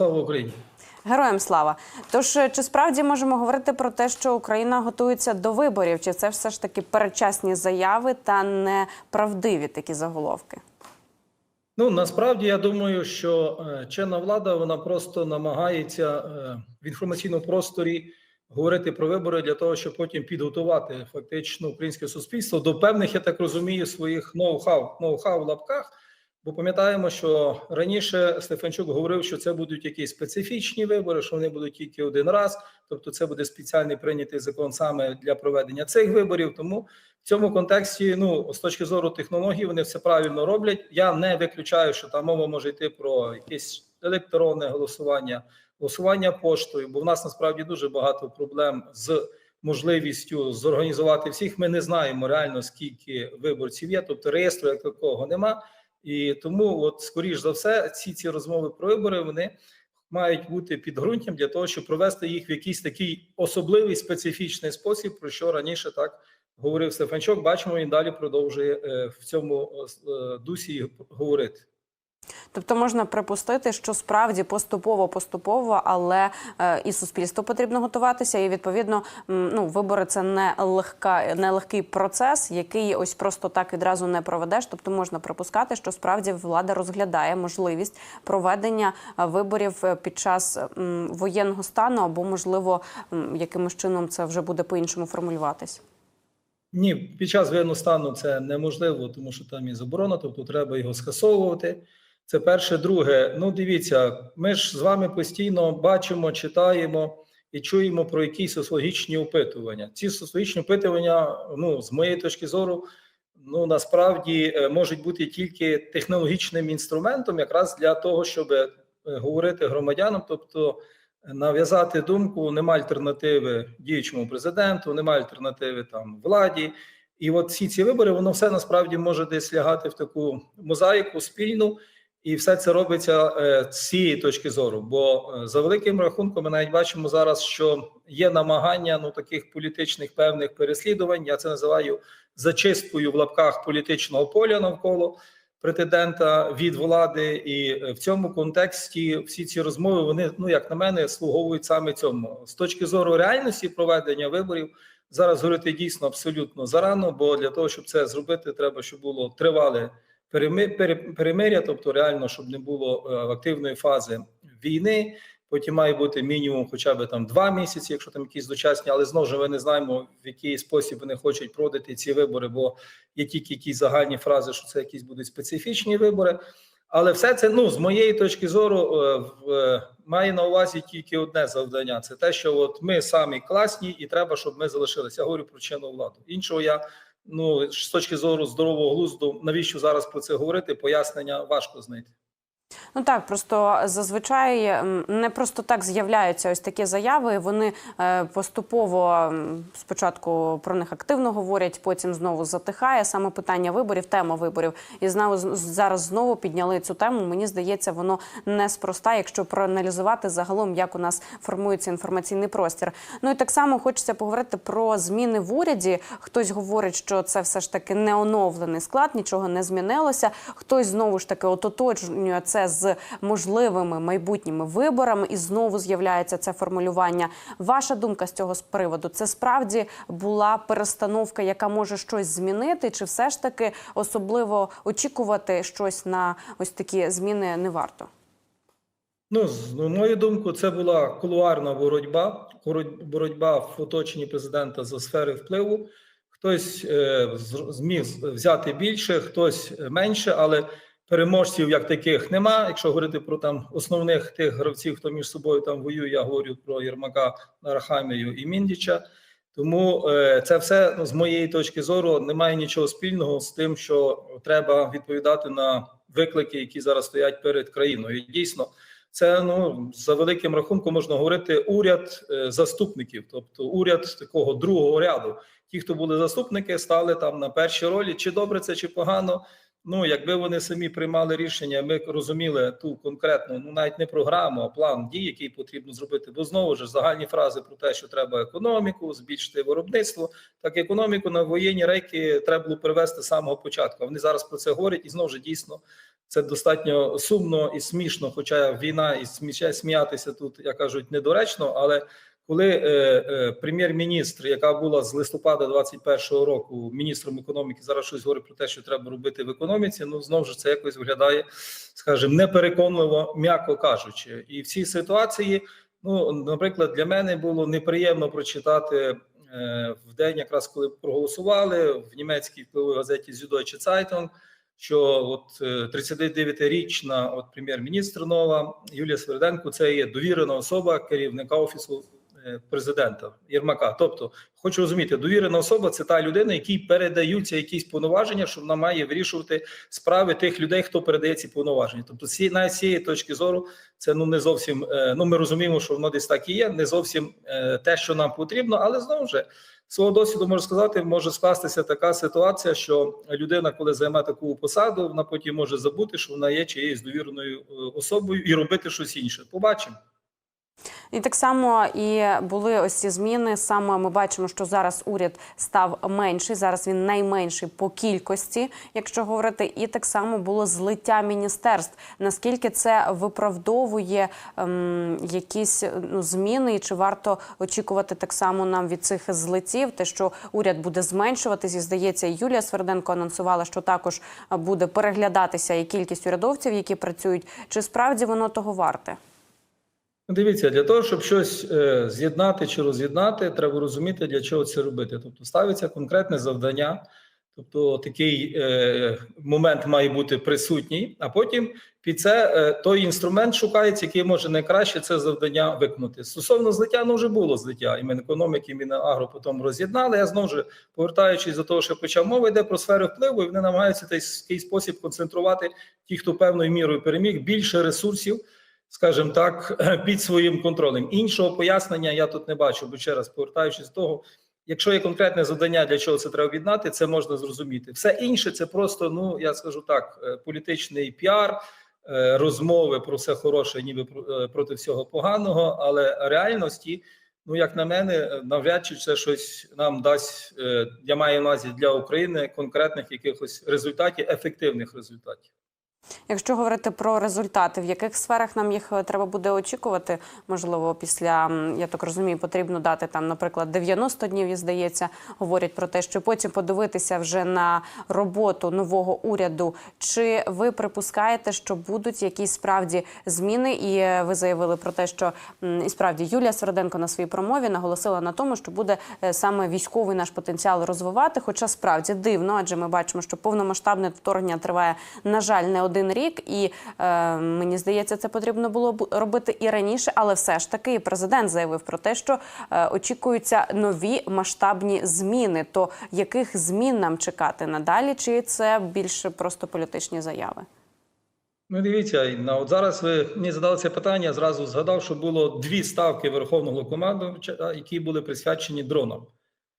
Слава Україні! Героям слава. Тож е, чи справді можемо говорити про те, що Україна готується до виборів? Чи це все ж таки передчасні заяви та неправдиві такі заголовки? Ну насправді я думаю, що е, чинна влада вона просто намагається е, в інформаційному просторі говорити про вибори для того, щоб потім підготувати фактично українське суспільство до певних, я так розумію, своїх ноу-хау, ноу-хау в лапках. Бо пам'ятаємо, що раніше Стефанчук говорив, що це будуть якісь специфічні вибори, що вони будуть тільки один раз, тобто це буде спеціальний прийнятий закон саме для проведення цих виборів. Тому в цьому контексті, ну з точки зору технологій, вони все правильно роблять. Я не виключаю, що там мова може йти про якесь електронне голосування, голосування поштою, бо в нас насправді дуже багато проблем з можливістю зорганізувати всіх. Ми не знаємо реально скільки виборців є, тобто реєстру як такого нема. І тому, от скоріш за все, ці ці розмови про вибори вони мають бути підґрунтям для того, щоб провести їх в якийсь такий особливий специфічний спосіб, про що раніше так говорив Стефанчук. Бачимо, він далі продовжує е, в цьому е, дусі говорити. Тобто можна припустити, що справді поступово поступово, але е, і суспільству потрібно готуватися. І відповідно, ну вибори це не легка, не легкий процес, який ось просто так відразу не проведеш. Тобто можна припускати, що справді влада розглядає можливість проведення е, виборів е, під час воєнного стану, або можливо, якимось чином це вже буде по-іншому формулюватись. Ні, під час воєнного стану це неможливо, тому що там є заборона, тобто треба його скасовувати. Це перше, друге. Ну, дивіться, ми ж з вами постійно бачимо, читаємо і чуємо про якісь соціологічні опитування. Ці соціологічні опитування, ну з моєї точки зору, ну насправді е, можуть бути тільки технологічним інструментом, якраз для того, щоб е, говорити громадянам, тобто нав'язати думку, нема альтернативи діючому президенту, нема альтернативи там владі. І от всі ці вибори, воно все насправді може десь лягати в таку мозаїку спільну. І все це робиться е, з цієї точки зору. Бо е, за великим рахунком, ми навіть бачимо зараз, що є намагання ну таких політичних певних переслідувань. Я це називаю зачисткою в лапках політичного поля навколо претендента від влади. І е, в цьому контексті всі ці розмови вони, ну як на мене, слуговують саме цьому з точки зору реальності проведення виборів. Зараз говорити дійсно абсолютно зарано, бо для того, щоб це зробити, треба, щоб було тривале перемиря, тобто реально, щоб не було е, активної фази війни. Потім має бути мінімум, хоча б там два місяці, якщо там якісь дочасні, але знову ж ми не знаємо в який спосіб вони хочуть проводити ці вибори, бо є тільки якісь загальні фрази, що це якісь будуть специфічні вибори. Але все це ну з моєї точки зору е, має на увазі тільки одне завдання: це те, що от ми самі класні, і треба, щоб ми залишилися. Я говорю про чинну владу. Іншого я ну з точки зору здорового глузду, навіщо зараз про це говорити? Пояснення важко знайти. Ну так, просто зазвичай не просто так з'являються ось такі заяви. Вони е, поступово спочатку про них активно говорять, потім знову затихає саме питання виборів, тема виборів. І знову зараз знову підняли цю тему. Мені здається, воно неспроста, якщо проаналізувати загалом, як у нас формується інформаційний простір. Ну і так само хочеться поговорити про зміни в уряді. Хтось говорить, що це все ж таки не оновлений склад, нічого не змінилося. Хтось знову ж таки ототожнює це з можливими майбутніми виборами, і знову з'являється це формулювання. Ваша думка з цього з приводу? Це справді була перестановка, яка може щось змінити, чи все ж таки особливо очікувати щось на ось такі зміни не варто? Ну, з на мою думку, це була кулуарна боротьба, боротьба в оточенні президента за сфери впливу. Хтось е, зміг взяти більше, хтось менше, але переможців як таких нема. Якщо говорити про там основних тих гравців, хто між собою там воює, я говорю про Єрмака, Нарахамію і Міндіча. Тому е, це все ну, з моєї точки зору немає нічого спільного з тим, що треба відповідати на виклики, які зараз стоять перед країною. І дійсно, це ну за великим рахунком можна говорити уряд е, заступників, тобто уряд такого другого ряду. Ті, хто були заступники, стали там на першій ролі. Чи добре це, чи погано. Ну, якби вони самі приймали рішення, ми розуміли ту конкретну, ну навіть не програму, а план дій, який потрібно зробити. Бо знову ж загальні фрази про те, що треба економіку, збільшити виробництво. Так економіку на воєнні рейки треба було перевести з самого початку. Вони зараз про це говорять, і знову ж дійсно Це достатньо сумно і смішно, хоча війна і сміятися тут, як кажуть, недоречно. Але коли е, е, прем'єр-міністр, яка була з листопада 21-го року міністром економіки, зараз щось говорить про те, що треба робити в економіці. Ну знову ж це якось виглядає, скажімо, непереконливо, м'яко кажучи. І в цій ситуації, ну наприклад, для мене було неприємно прочитати е, в день, якраз коли проголосували в німецькій впливовій газеті Süddeutsche Zeitung, що от е, 39-річна от прем'єр-міністр нова Юлія Сверденко це є довірена особа керівника офісу е, президента Єрмака. Тобто, хочу розуміти, довірена особа це та людина, якій передаються якісь повноваження, що вона має вирішувати справи тих людей, хто передає ці повноваження. Тобто, навіть з цієї точки зору, це ну не зовсім. е, Ну ми розуміємо, що воно десь так і є, не зовсім е, те, що нам потрібно, але знову ж. Свого досвіду можу сказати, може скластися така ситуація, що людина, коли займе таку посаду, вона потім може забути, що вона є чиєюсь довіреною е, особою і робити щось інше. Побачимо. І так само і були ось ці зміни. Саме ми бачимо, що зараз уряд став менший. Зараз він найменший по кількості, якщо говорити, і так само було злиття міністерств. Наскільки це виправдовує ем, якісь ну, зміни, і чи варто очікувати так само нам від цих злиттів? Те, що уряд буде зменшуватись, і здається, Юлія Сверденко анонсувала, що також е, буде переглядатися і кількість урядовців, які працюють. Чи справді воно того варте? Ну, Дивіться, для того, щоб щось е, з'єднати чи роз'єднати, треба розуміти, для чого це робити. Тобто ставиться конкретне завдання, тобто такий е, момент має бути присутній, а потім під це е, той інструмент шукається, який може найкраще це завдання виконати. Стосовно злиття, ну вже було злиття, і Мінекономіки, і Мінагро потім роз'єднали. Я знову ж повертаючись до того, що почав мова йде про сфери впливу, і вони намагаються в такий спосіб концентрувати ті, хто певною мірою переміг, більше ресурсів скажімо так, під своїм контролем. Іншого пояснення я тут не бачу, бо ще раз повертаючись до того, якщо є конкретне завдання, для чого це треба об'єднати, це можна зрозуміти. Все інше це просто, ну я скажу так, е, політичний піар, е, розмови про все хороше, ніби е, проти всього поганого, але реальності. Ну, як на мене, навряд чи це щось нам дасть. Я маю на увазі для України конкретних якихось результатів, ефективних результатів. Якщо говорити про результати, в яких сферах нам їх е, треба буде очікувати, можливо, після я так розумію, потрібно дати там, наприклад, 90 днів, і здається, говорять про те, що потім подивитися вже на роботу нового уряду. Чи ви припускаєте, що будуть якісь справді зміни? І е, ви заявили про те, що і справді Юлія Сверденко на своїй промові наголосила на тому, що буде е, саме військовий наш потенціал розвивати. Хоча справді дивно, адже ми бачимо, що повномасштабне вторгнення триває, на жаль, не один рік, і е, мені здається, це потрібно було б робити і раніше, але все ж таки і президент заявив про те, що е, очікуються нові масштабні зміни. То яких змін нам чекати надалі? Чи це більше просто політичні заяви? Ну, дивіться, на от зараз ви мені задали це питання. Зразу згадав, що було дві ставки верховного командувача, які були присвячені дронам.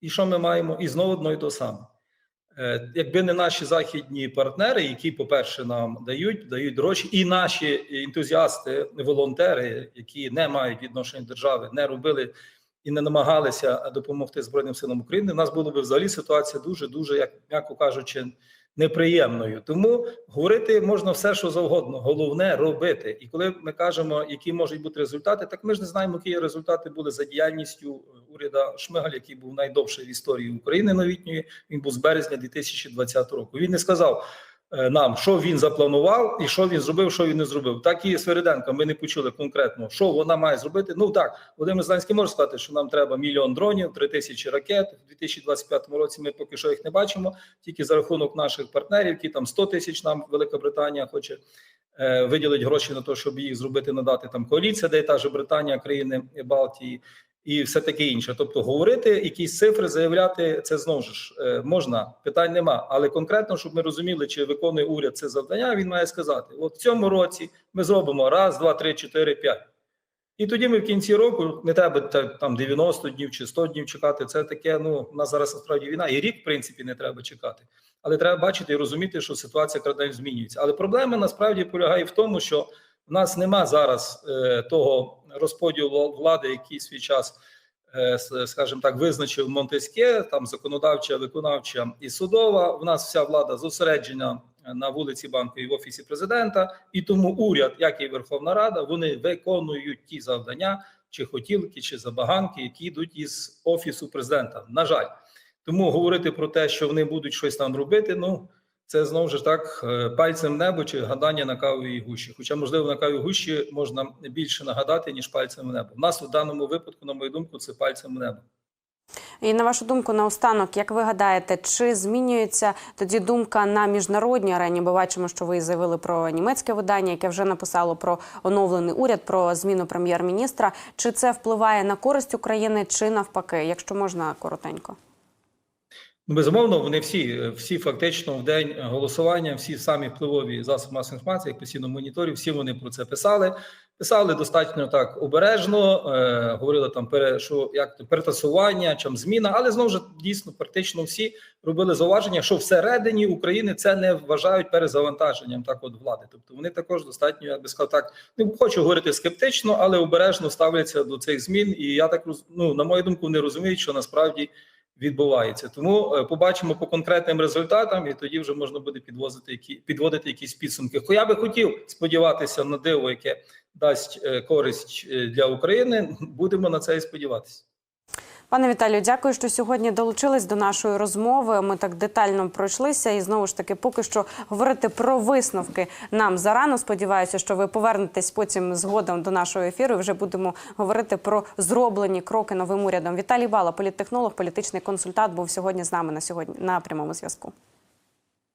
І що ми маємо? І знову одно і то саме. Е, Якби не наші західні партнери, які, по-перше, нам дають, дають гроші, і наші ентузіасти, волонтери, які не мають відношення держави, не робили і не намагалися допомогти Збройним силам України, у нас була б взагалі ситуація дуже, дуже, як м'яко кажучи, неприємною. Тому говорити можна все, що завгодно. Головне робити. І коли ми кажемо, які можуть бути результати, так ми ж не знаємо, які результати були за діяльністю уряда Шмигаль, який був найдовший в історії України новітньої. Він був з березня 2020 року. Він не сказав. Е, Нам що він запланував і що він зробив, що він не зробив. Так і Свериденко. Ми не почули конкретно, що вона має зробити. Ну так, Володимир Зеленський може сказати, що нам треба мільйон дронів, три тисячі ракет. У 2025 році ми поки що їх не бачимо. Тільки за рахунок наших партнерів, які там 100 тисяч нам Велика Британія хоче е, виділити гроші на те, щоб їх зробити, надати там коаліція, де та ж Британія, країни Балтії. І все таке інше. Тобто, говорити якісь цифри, заявляти це знову ж е, можна, питань нема. Але конкретно, щоб ми розуміли, чи виконує уряд це завдання, він має сказати: от в цьому році ми зробимо раз, два, три, чотири, п'ять. І тоді ми в кінці року не треба та- там 90 днів чи 100 днів чекати. Це таке. Ну у нас зараз насправді війна, і рік, в принципі, не треба чекати. Але треба бачити і розуміти, що ситуація кардинально змінюється. Але проблема насправді полягає в тому, що в нас нема зараз е, того розподілу влади, який свій час, е, скажімо так, визначив Монтеске, там законодавча, виконавча і судова. В нас вся влада зосереджена на вулиці банку і в офісі президента, і тому уряд, як і Верховна Рада, вони виконують ті завдання, чи хотілки, чи забаганки, які йдуть із офісу президента. На жаль, тому говорити про те, що вони будуть щось там робити, ну це знову ж так е, пальцем небо чи гадання на кавовій гущі. Хоча, можливо, на кавовій гущі можна більше нагадати ніж пальцем в небо. У нас в даному випадку, на мою думку, це пальцем в небо. І на вашу думку, наостанок, як ви гадаєте, чи змінюється тоді думка на міжнародній арені? Бо бачимо, що ви заявили про німецьке видання, яке вже написало про оновлений уряд, про зміну прем'єр-міністра. Чи це впливає на користь України, чи навпаки, якщо можна коротенько? Ну, Безумовно, вони всі, всі фактично в день голосування, всі самі впливові засоби масової інформації, постійно моніторів, всі вони про це писали. Писали достатньо так обережно, е, говорили там пере, що як перетасування, чим зміна, але знову ж дійсно практично всі робили зауваження, що всередині України це не вважають перезавантаженням так от влади. Тобто вони також достатньо, я би сказав, так не хочу говорити скептично, але обережно ставляться до цих змін. І я так ну, на мою думку, вони розуміють, що насправді відбувається. Тому е, побачимо по конкретним результатам, і тоді вже можна буде підвозити які підводити якісь підсумки. Я би хотів сподіватися на диво, яке дасть е, користь е, для України. Будемо на це і сподіватися. Пане Віталію, дякую, що сьогодні долучились до нашої розмови. Ми так детально пройшлися, і знову ж таки, поки що говорити про висновки нам зарано. Сподіваюся, що ви повернетесь потім згодом до нашого ефіру. і Вже будемо говорити про зроблені кроки новим урядом. Віталій Бала, політтехнолог, політичний консультант, був сьогодні з нами на сьогодні на прямому зв'язку.